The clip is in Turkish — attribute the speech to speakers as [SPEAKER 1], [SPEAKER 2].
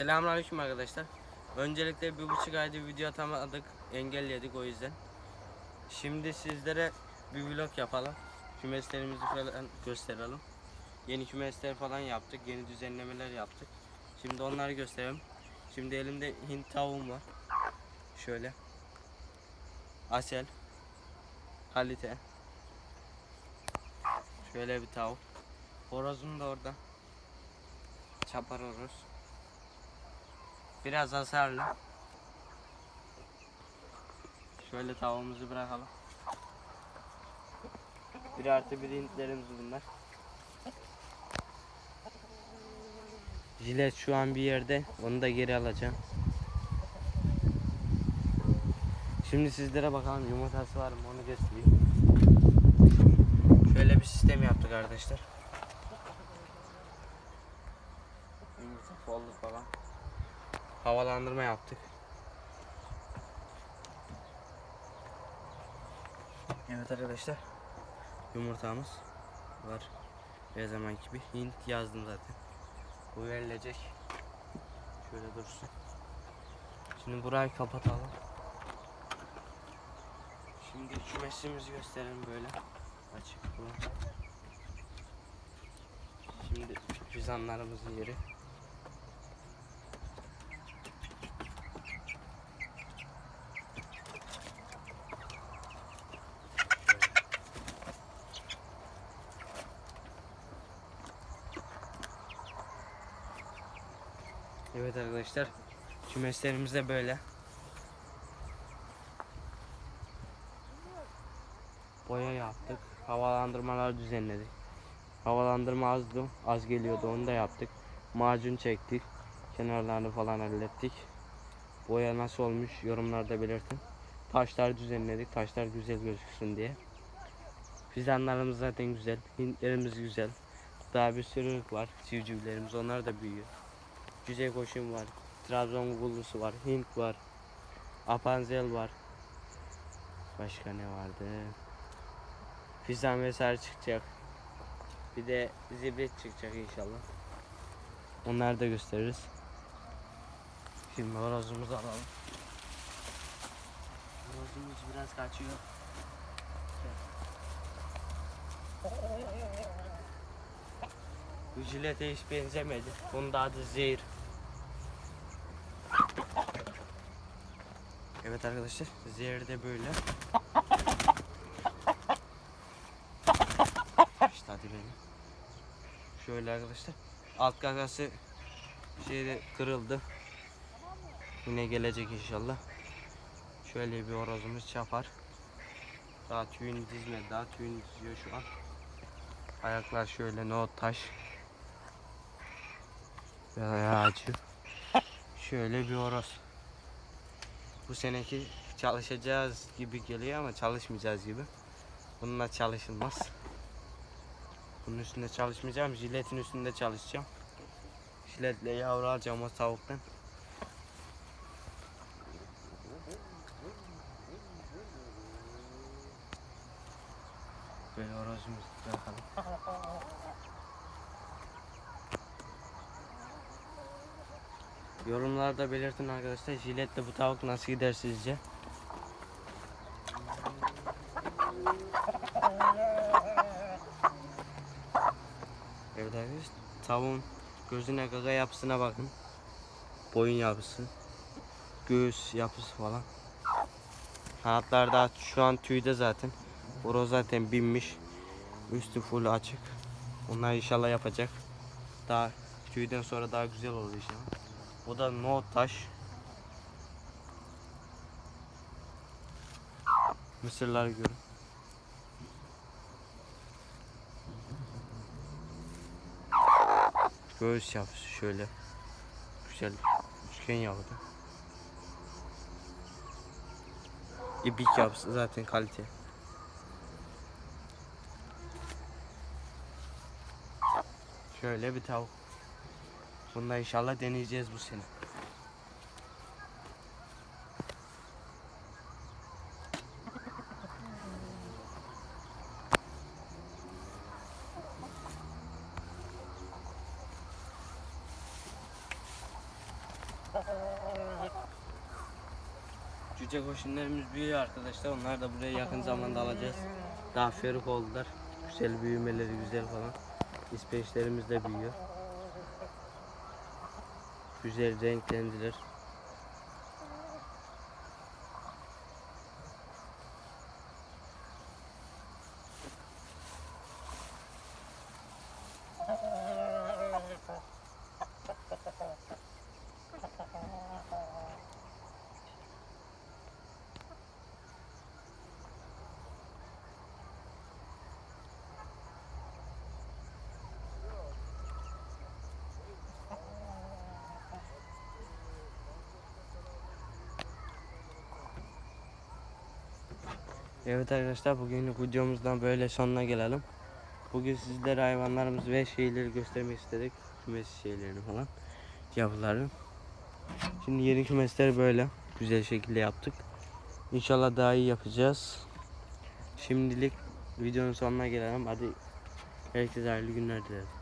[SPEAKER 1] Selamünaleyküm arkadaşlar. Öncelikle bir buçuk aydır video atamadık, engelledik o yüzden. Şimdi sizlere bir vlog yapalım. Kümeslerimizi falan gösterelim. Yeni kümesler falan yaptık, yeni düzenlemeler yaptık. Şimdi onları gösterelim. Şimdi elimde Hint tavuğum var. Şöyle. Asel. Kalite. Şöyle bir tavuk. Horozum da orada. Çapar horoz. Biraz hasarlı. Şöyle tavuğumuzu bırakalım. Bir artı bir hintlerimiz bunlar. Jilet şu an bir yerde. Onu da geri alacağım. Şimdi sizlere bakalım yumurtası var mı onu göstereyim. Şöyle bir sistem yaptık arkadaşlar. Yumurta folluk falan. Havalandırma yaptık. Evet arkadaşlar. Yumurtamız var. Her zamanki gibi. Hint yazdım zaten. Bu verilecek. Şöyle dursun. Şimdi burayı kapatalım. Şimdi kümesimizi gösterelim böyle. Açık bu. Şimdi fizanlarımızın yeri. Evet arkadaşlar. Kümeslerimiz de böyle. Boya yaptık. Havalandırmalar düzenledik. Havalandırma azdı. Az geliyordu. Onu da yaptık. Macun çektik. Kenarlarını falan hallettik. Boya nasıl olmuş yorumlarda belirtin. Taşlar düzenledik. Taşlar güzel gözüksün diye. Fizanlarımız zaten güzel. Hintlerimiz güzel. Daha bir sürü var. Civcivlerimiz onlar da büyüyor. Cüce koşun var. Trabzon gullusu var. Hint var. Apanzel var. Başka ne vardı? Fizan vesaire çıkacak. Bir de zibrit çıkacak inşallah. Onları da gösteririz. Şimdi horozumuzu alalım. Horozumuz biraz kaçıyor. Bu jilete hiç benzemedi. Bunun da adı zehir. Evet arkadaşlar, zehir de böyle. İşte hadi benim. Şöyle arkadaşlar. Alt gagası şeyde kırıldı. Yine gelecek inşallah. Şöyle bir horozumuz çapar. Daha tüyünü dizmedi. Daha tüyünü diziyor şu an. Ayaklar şöyle no taş. Ve ayağı acıyor. Şöyle bir horoz. Bu seneki çalışacağız gibi geliyor ama çalışmayacağız gibi. Bununla çalışılmaz. Bunun üstünde çalışmayacağım. Jiletin üstünde çalışacağım. Jiletle yavru alacağım o tavuktan. Böyle horozumuzu bırakalım. Yorumlarda belirtin arkadaşlar. Jiletle bu tavuk nasıl gider sizce? Evet arkadaşlar. Tavuğun gözüne gaga yapısına bakın. Boyun yapısı. Göğüs yapısı falan. Kanatlar daha şu an tüyde zaten. Horoz zaten binmiş. Üstü full açık. Onlar inşallah yapacak. Daha tüyden sonra daha güzel olur inşallah. Bu da no taş. Mısırlar görün. Göğüs yapısı şöyle. Güzel üçgen yapıda. İbik yapısı zaten kalite. Şöyle bir tavuk. Bunu da inşallah deneyeceğiz bu sene. Cüce koşunlarımız büyüyor arkadaşlar. Onlar da buraya yakın zamanda alacağız. Daha feruk oldular. Güzel büyümeleri güzel falan. İspeçlerimiz de büyüyor. Güzel renklendiler. Evet arkadaşlar bugünlük videomuzdan böyle sonuna gelelim. Bugün sizlere hayvanlarımızı ve şeyleri göstermek istedik. Kümes şeylerini falan. Yavruların. Şimdi yeni kümesleri böyle güzel şekilde yaptık. İnşallah daha iyi yapacağız. Şimdilik videonun sonuna gelelim. Hadi herkese hayırlı günler dilerim.